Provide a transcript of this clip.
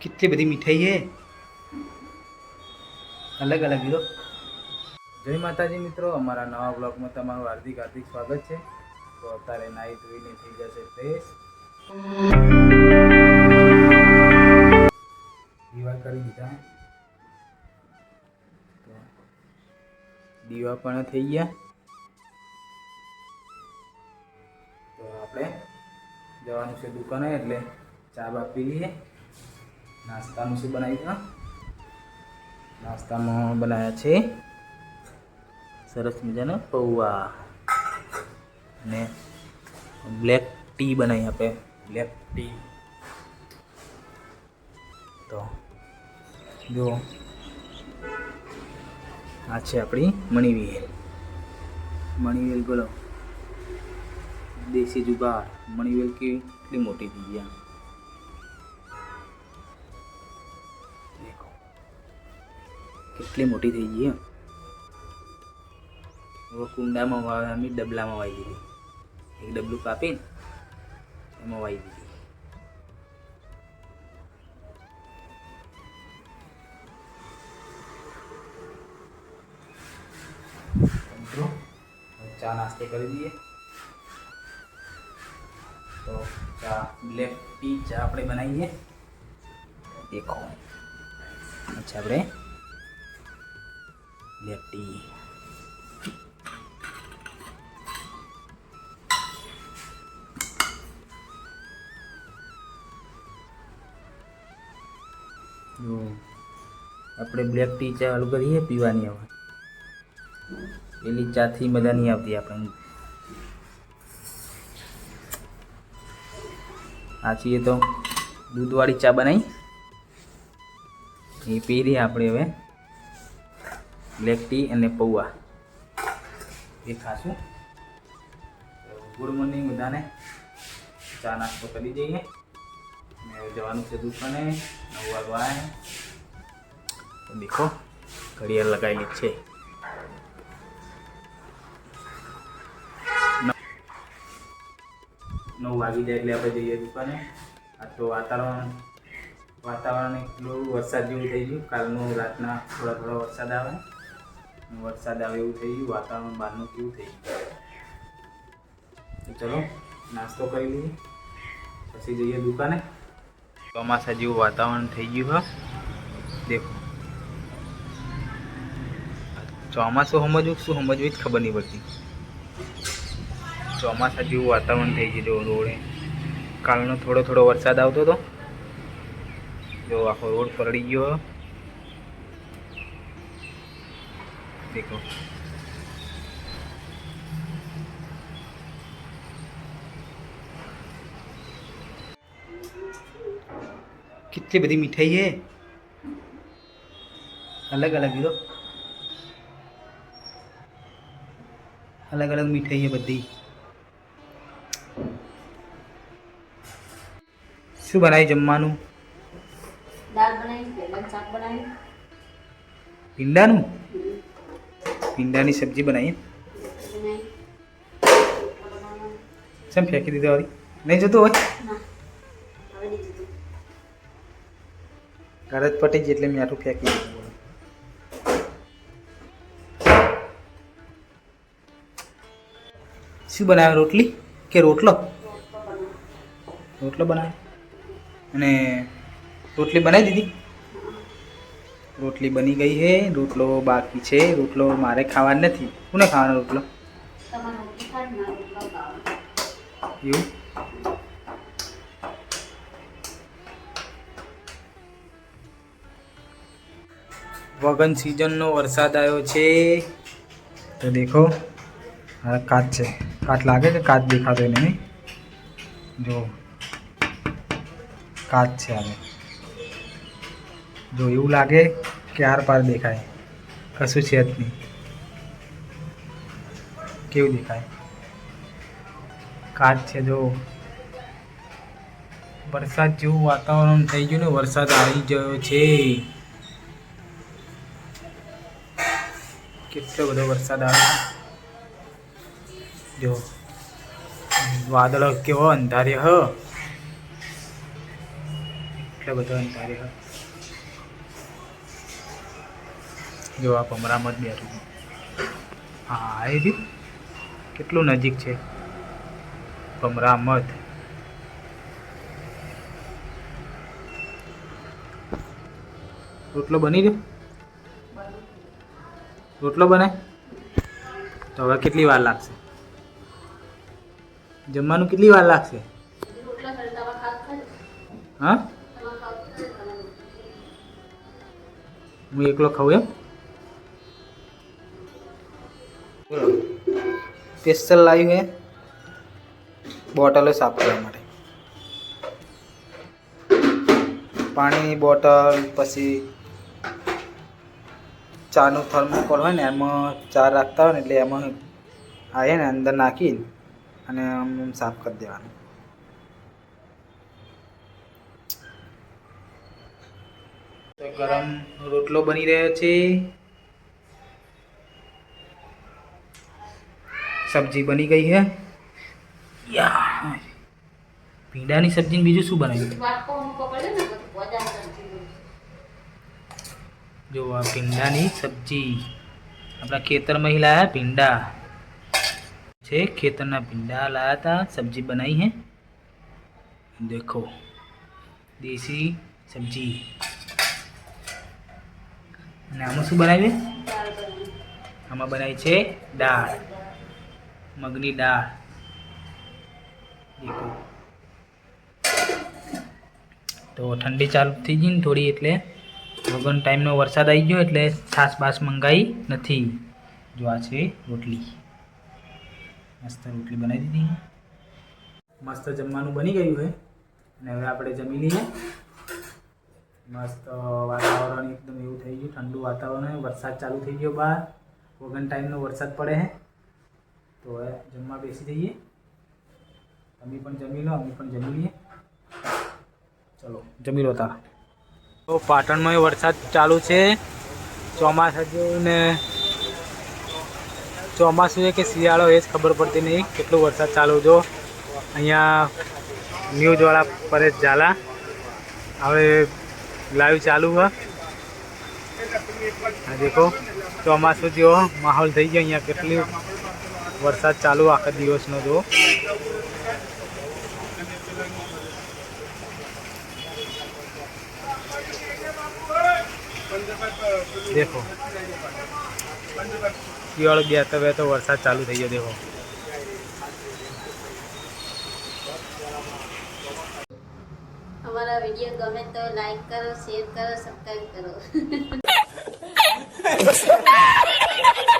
કેટલી બધી મીઠાઈ છે અલગ અલગ લીધો જય માતાજી મિત્રો, અમારા નવા બ્લોગમાં તમારું હાર્દિક હાર્દિક સ્વાગત છે. તો અત્યારે નાહી ધોઈને થઈ જશે ફ્રેશ દીવા કરી દીધા. દીવા પણ થઈ ગયા. તો આપણે જવાનું છે દુકાને, એટલે ચા બા પી લઈએ. નાસ્તાનું શું બનાવ્યું નાસ્તામાં બનાવ્યા છે સરસ મજાના પૌવા અને બ્લેક ટી બનાવી આપે. Black tea. તો જો, આ છે આપણી મણીવેલ. મણીવેલ બોલો. દેશી જુગાર. મણીવેલ કેટલી મોટી થઈ ગયા. કેટલી મોટી થઈ ગઈ હે. હવે કુંડામાં વાવે અમે ડબલામાં વાવી દીધી એક ડબલું કાપીને એમાં વાવી દીધી મિત્રો હવે ચા નાસ્તે કરી દઈએ તો ચા બ્લેક ટી ચા આપણે બનાવીએ દેખો અચ્છા આપણે બ્લેક ટી જો, આપણે બ્લેક ટી ચાલુ કરીએ પીવાની હવે. પેલી ચાથી મજા નહીં આવતી આપણને. આ છીએ તો. દૂધવાળી ચા બનાવી એ પી રહી આપણે હવે. બ્લેક ટી અને પૌવા. એ ખાશું ગુડ મોર્નિંગ બધાને. ચા નાસ્તો કરી અને જવાનું છે દુકાને. નવ વાગવા આવ્યા. દેખો, ઘડિયાળ લગાવેલી છે. નવ વાગી જાય એટલે આપણે જઈએ દુકાને. આ તો વાતાવરણ વાતાવરણ એટલું વરસાદ જેવું થઈ ગયું. કાલનું રાતના થોડા થોડા વરસાદ આવે. વરસાદ આવે એવું થઈ ગયું, વાતાવરણ બહારનું કેવું થઈ ગયું? ચલો, નાસ્તો કરી લઈએ. પછી જઈએ દુકાને. ચોમાસા જેવું વાતાવરણ થઈ ગયું, હા. દેખો. ચોમાસું સમજવું શું સમજવું જ ખબર નહીં પડતી. ચોમાસા જેવું વાતાવરણ થઈ ગયું, જો રોડે. કાલનો થોડો થોડો વરસાદ આવતો હતો જો આખો રોડ પલળી ગયો દેખો કેટલી બધી મીઠાઈ છે અલગ અલગ લીધો અલગ અલગ મીઠાઈ છે બધી શું બનાવ્યું જમવાનું દાળ બનાવી પહેલાં શાક બનાવી ભીંડાનું ભીંડાની સબ્જી બનાવી ચમ ફેંકી દીધો વાળી. નહીં જતું હોય? ગરજ પટી જ એટલે મેં આટલું ફેંકી દીધું શું બનાવે રોટલી? કે રોટલો? રોટલો બનાવ્યો અને રોટલી બનાવી દીધી? રોટલી બની ગઈ છે રોટલો બાકી છે રોટલો મારે ખાવાનો નથી. કોને ખાવાનો રોટલો? એવું? વગન સિઝનનો વરસાદ આવ્યો છે. તો દેખો હા કાચ છે. કાચ લાગે કે કાચ દેખાતો નહીં? જો કાચ છે આવે જો એવું લાગે કે આર પાર દેખાય. કશું છે જ નહીં. કેવું દેખાય? કાચ છે જો. વરસાદ જેવું વાતાવરણ થઈ ગયું ને, વરસાદ આવી ગયો છે. કેટલો બધો વરસાદ આવે. જો. વાદળો કેવો અંધારે, હ. એટલો બધો અંધાર્ય હોય જો આ ભમરામાં જ બેઠું હા એ રહ્યું કેટલું નજીક છે. ભમરામત રોટલો બની ગયો? રોટલો બને તો હવે કેટલી વાર લાગશે? જમવાનું કેટલી વાર લાગશે? હા? હું એકલો ખાઉં એમ? બોલો સ્પેશિયલ લાવ્યું હે. બોટલો સાફ કરવા માટે. પાણીની બોટલ, પછી ચાનું થર્મોકોલ હોય ને, એમાં ચા રાખતા હોય ને, એટલે એમાં આ ને, અંદર નાખીને અને આમ સાફ કરી દેવાનું. ગરમ રોટલો બની રહ્યો છે. સબ્જી બની ગઈ છે યા ભીંડાની સબ્જી બીજું શું બનાવ્યું વાટકો મૂકો પડે ને બધું વધારે સબ્જી જો આ ભીંડાની સબ્જી આપણા ખેતરમાં ही લાયા ભીંડા છે ખેતરના ભીંડા લાયા હતા સબ્જી બનાવી है देखो દેશી સબ્જી અને આમાં શું બનાવ્યું દાળ બનાવી આમાં બનાવી છે દાળ મગની દાળ. દેખો તો ઠંડી ચાલુ થઈ ગઈ ને થોડી એટલે વગન ટાઈમનો વરસાદ આવી ગયો એટલે છાસ બાસ મંગાવી નથી. જો આ છે રોટલી. મસ્ત રોટલી બનાવી દીધી. મસ્ત જમવાનું બની ગયું છે. અને હવે આપણે જમી લઈએ. મસ્ત વાતાવરણ એકદમ એવું થઈ ગયું. ઠંડુ વાતાવરણ વરસાદ ચાલુ થઈ ગયો બહાર. વગન ટાઈમનો વરસાદ પડે છે. તો હવે જમવા બેસી જઈએ. તમે પણ જમી લો, અમે પણ જમી લઈએ. ચલો, જમી લો તાર. તો પાટણમાં વરસાદ ચાલુ છે. ચોમાસા જેવું ને ચોમાસું છે કે શિયાળો એ જ ખબર પડતી નહીં કેટલો વરસાદ ચાલુ જો અહીંયા ન્યૂઝવાળા પરેશ ઝાલા હવે લાઈવ ચાલુ હા દેખો, ચોમાસું જેવો માહોલ થઈ ગયો અહીંયા. કેટલી વરસાદ ચાલુ આખા દિવસનો જો. દેખો. શિયાળો બે તો બે તો વરસાદ ચાલુ થઈ ગયો દેખો. અમારા વીડિયો ગમે તો લાઈક કરો શેર કરો સબસ્ક્રાઈબ કરો.